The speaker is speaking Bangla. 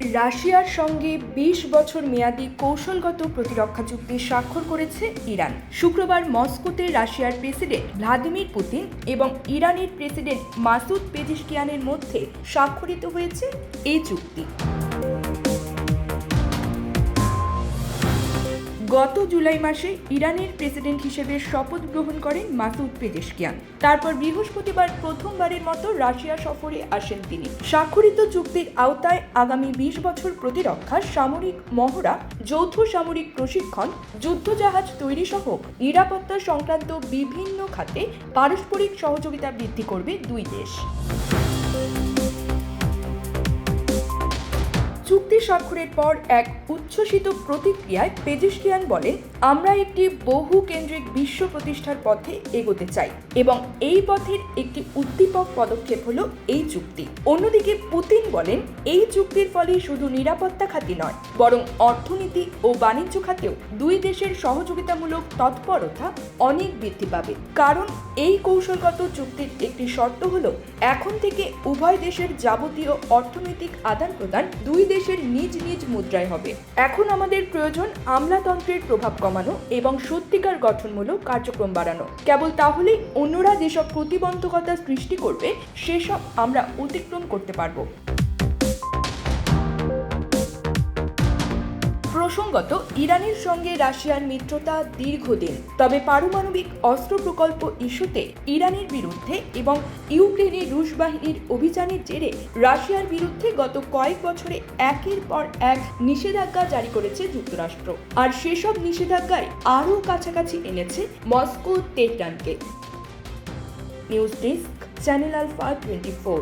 রাশিয়ার সঙ্গে বিশ বছর মেয়াদী কৌশলগত প্রতিরক্ষা চুক্তি স্বাক্ষর করেছে ইরান। শুক্রবার মস্কোতে রাশিয়ার প্রেসিডেন্ট ভ্লাদিমির পুতিন এবং ইরানের প্রেসিডেন্ট মাসুদ পেজিশকিয়ানের মধ্যে স্বাক্ষরিত হয়েছে এই চুক্তি। গত জুলাই মাসে ইরানের প্রেসিডেন্ট হিসেবে শপথ গ্রহণ করেন মাসুদ পেজেশকিয়ান। তারপর বৃহস্পতিবার প্রথমবারের মতো রাশিয়া সফরে আসেন তিনি। স্বাক্ষরিত চুক্তির আওতায় আগামী বিশ বছর প্রতিরক্ষা, সামরিক মহড়া, যৌথ সামরিক প্রশিক্ষণ, যুদ্ধজাহাজ তৈরি সহ নিরাপত্তা সংক্রান্ত বিভিন্ন খাতে পারস্পরিক সহযোগিতা বৃদ্ধি করবে দুই দেশ। স্বাক্ষরের পর এক উচ্ছ্বসিত প্রতিক্রিয়ায় পেজিশকিয়ান বলেন আমরা একটি বহু কেন্দ্রিক বিশ্ব প্রতিষ্ঠার পথে এগোতে চাই এবং এই পথের একটি উদ্দীপক পদক্ষেপ হলো এই চুক্তি। অন্যদিকে পুতিন বলেন, এই চুক্তির ফলে শুধু নিরাপত্তা খাতি নয়, বরং অর্থনীতি ও বাণিজ্য খাতেও দুই দেশের সহযোগিতামূলক তৎপরতা অনেক বৃদ্ধি পাবে। কারণ এই কৌশলগত চুক্তির একটি শর্ত হলো, এখন থেকে উভয় দেশের যাবতীয় অর্থনৈতিক আদান প্রদান দুই দেশের নিজ নিজ মুদ্রায় হবে। এখন আমাদের প্রয়োজন আমলাতন্ত্রের প্রভাব কমানো এবং সত্যিকার গঠনমূলক কার্যক্রম বাড়ানো। কেবল তাহলেই অন্যরা যেসব প্রতিবন্ধকতা সৃষ্টি করবে, সেসব আমরা অতিক্রম করতে পারব। প্রসঙ্গত, ইরানের সঙ্গে রাশিয়ার মিত্রতা দীর্ঘদিন। তবে পারমাণবিক অস্ত্র প্রকল্প ইস্যুতে ইরানের বিরুদ্ধে এবং ইউক্রেনে রুশ বাহিনীর অভিযানের জেরে রাশিয়ার বিরুদ্ধে গত কয়েক বছরে একের পর এক নিষেধাজ্ঞা জারি করেছে যুক্তরাষ্ট্র। আর সেসব নিষেধাজ্ঞায় আরও কাছাকাছি এনেছে Moscow, তেহরানকে। News desk, channel alpha twenty four.